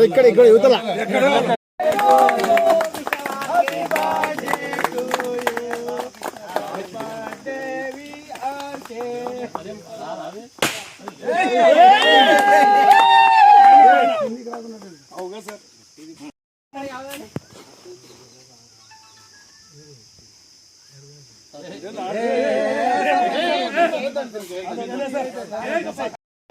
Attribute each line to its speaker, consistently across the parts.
Speaker 1: ఇక్కడ ఇక్కడ యువతల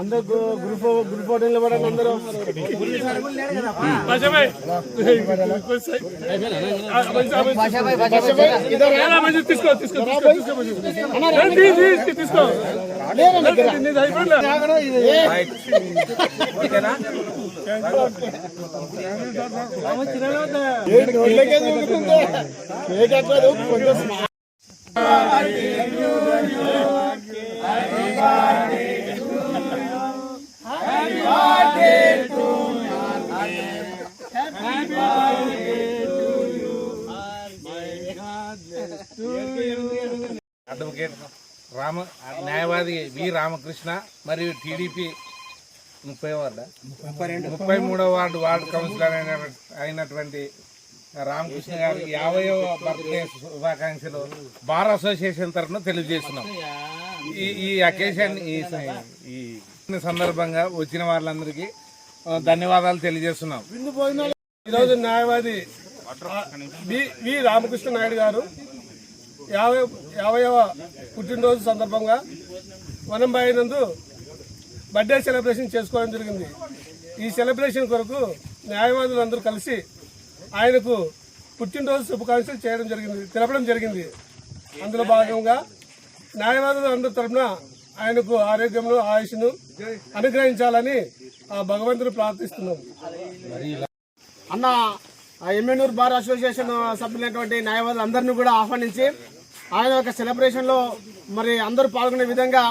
Speaker 1: అందరు గ్రూప్ గ్రూప్ ఫోటో నిలబడండి అందరూ. ఎక్కదు కొంచెం స్మా-
Speaker 2: అడ్వకేట్ రామ న్యాయవాది వి. రామకృష్ణ మరియు టీడీపీ ముప్పై వార్డు. ముప్పై మూడో వార్డు వార్డు కౌన్సిలర్ అయిన అయినటువంటి రామకృష్ణ గారికి యాభై బర్త్డే శుభాకాంక్షలు బార్ అసోసియేషన్ తరఫున తెలియజేస్తున్నాం. ఈ ఈ అకేషన్ ఈ సందర్భంగా వచ్చిన వాళ్ళందరికీ ధన్యవాదాలు తెలియజేస్తున్నాం.
Speaker 3: ఈరోజు న్యాయవాది వి. రామకృష్ణ నాయుడు గారు యాభై యాభైవ పుట్టినరోజు సందర్భంగా వనం నందు బర్త్డే సెలబ్రేషన్ చేసుకోవడం జరిగింది. ఈ సెలబ్రేషన్ కొరకు న్యాయవాదులు అందరూ కలిసి ఆయనకు పుట్టినరోజు శుభాకాంక్షలు చేయడం జరిగింది తెలపడం జరిగింది. అందులో భాగంగా న్యాయవాదులు అందరి తరఫున ఆయనకు ఆరోగ్యంలో ఆయుష్ను అనుగ్రహించాలని ఆ భగవంతుని ప్రార్థిస్తున్నాం.
Speaker 1: అన్న ఆ ఎమ్మెనూరు బార్ అసోసియేషన్ సభ్యులైనటువంటి న్యాయవాదులు అందరినీ కూడా ఆహ్వానించి ఆయన యొక్క సెలబ్రేషన్లో మరి అందరూ పాల్గొనే విధంగా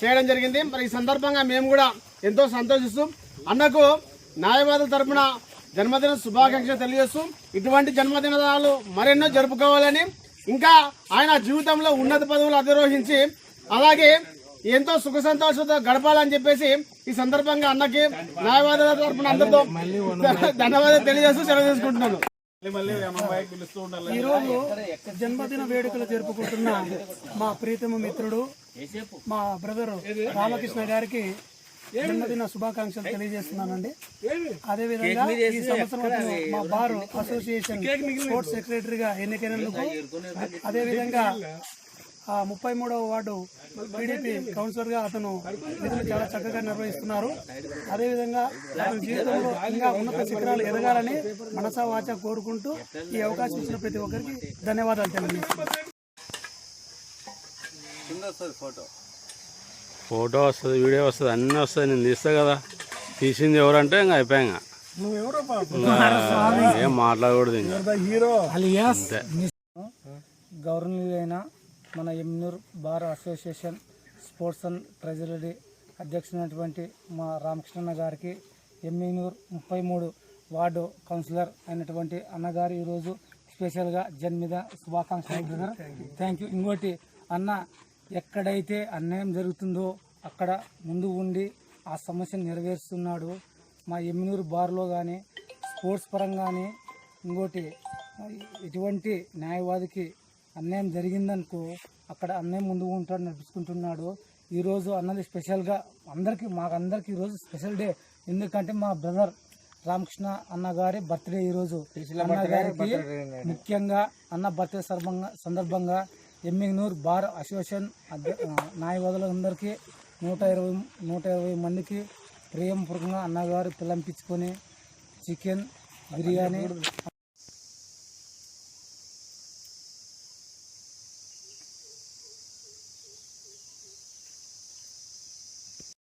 Speaker 1: చేయడం జరిగింది. మరి ఈ సందర్భంగా మేము కూడా ఎంతో సంతోషిస్తూ అన్నకు న్యాయవాదుల తరపున జన్మదిన శుభాకాంక్షలు తెలియజేస్తూ ఇటువంటి జన్మదినాలు మరెన్నో జరుపుకోవాలని ఇంకా ఆయన జీవితంలో ఉన్నత పదవులు అధిరోహించి అలాగే ఎంతో సుఖ సంతోషంతో గడపాలని చెప్పేసి ఈ సందర్భంగా అన్నకి న్యాయవాదుల తరపున అందరితో ధన్యవాదాలు తెలియజేస్తూ సెలవు తీసుకుంటున్నాను.
Speaker 3: ఈ రోజు జన్మదిన వేడుకలు జరుపుకుంటున్న మా ప్రీతమ మిత్రుడు మా బ్రదర్ రామకృష్ణ గారికి జన్మదిన శుభాకాంక్షలు తెలియజేస్తున్నానండి. అదే విధంగా ఈ సంవత్సరం మా బార్ అసోసియేషన్ స్పోర్ట్స్ సెక్రటరీగా ఎన్నికైనందుకు అదే విధంగా ఆ ముప్పై మూడవ వార్డు టీడీపీ కౌన్సిలర్గా అతను విధులు చాలా చక్కగా నిర్వహిస్తున్నారు. అదేవిధంగా అతని జీవితంలో ఇంకా ఉన్నత శిఖరాలు ఎదగాలని మనసా వాచ కోరుకుంటూ ఈ అవకాశం ఇచ్చిన ప్రతి ఒక్కరికి ధన్యవాదాలు తెలియజేస్తున్నాను.
Speaker 4: ఫోటో వస్తుంది వీడియో వస్తుంది అన్నీ వస్తుంది. నేను తీస్తా కదా. తీసింది ఎవరంటే ఇంకా అయిపోయాక ఏం మాట్లాడకూడదు
Speaker 3: హీరో.
Speaker 4: అంతే.
Speaker 3: గౌరవనీయులైన మన Emnur bar association sports and treasury అధ్యక్షుడైనటువంటి మా రామకృష్ణ గారికి ఎమ్మినూర్ ముప్పై మూడు వార్డు కౌన్సిలర్ అయినటువంటి అన్నగారు ఈరోజు స్పెషల్గా జన్మదిన శుభాకాంక్షలు బ్రదర్ థ్యాంక్ యూ ఇంకోటి అన్న ఎక్కడైతే అన్యాయం జరుగుతుందో అక్కడ ముందు ఉండి ఆ సమస్యను నెరవేరుస్తున్నాడు. మా ఎమ్మినూరు బార్లో కానీ స్పోర్ట్స్ పరంగానే ఇంకోటి ఎటువంటి న్యాయవాదికి అన్యాయం జరిగిందనుకో అక్కడ అన్యాయం ముందు ఉంటాడు నడుచుకుంటున్నాడు. ఈరోజు అన్నది స్పెషల్గా అందరికీ మాకందరికి ఈరోజు స్పెషల్ డే ఎందుకంటే మా బ్రదర్ రామకృష్ణ అన్న గారి బర్త్డే ఈరోజు అన్న గారికి ముఖ్యంగా అన్న బర్త్డే సందర్భంగా సందర్భంగా ఎమ్మిగ్నూర్ బార్ అసోసియేషన్ న్యాయవాదులందరికీ నూట ఇరవై నూట ఇరవై మందికి ప్రేమపూర్వకంగా అన్నగారు పిలంపించుకొని చికెన్ బిర్యానీ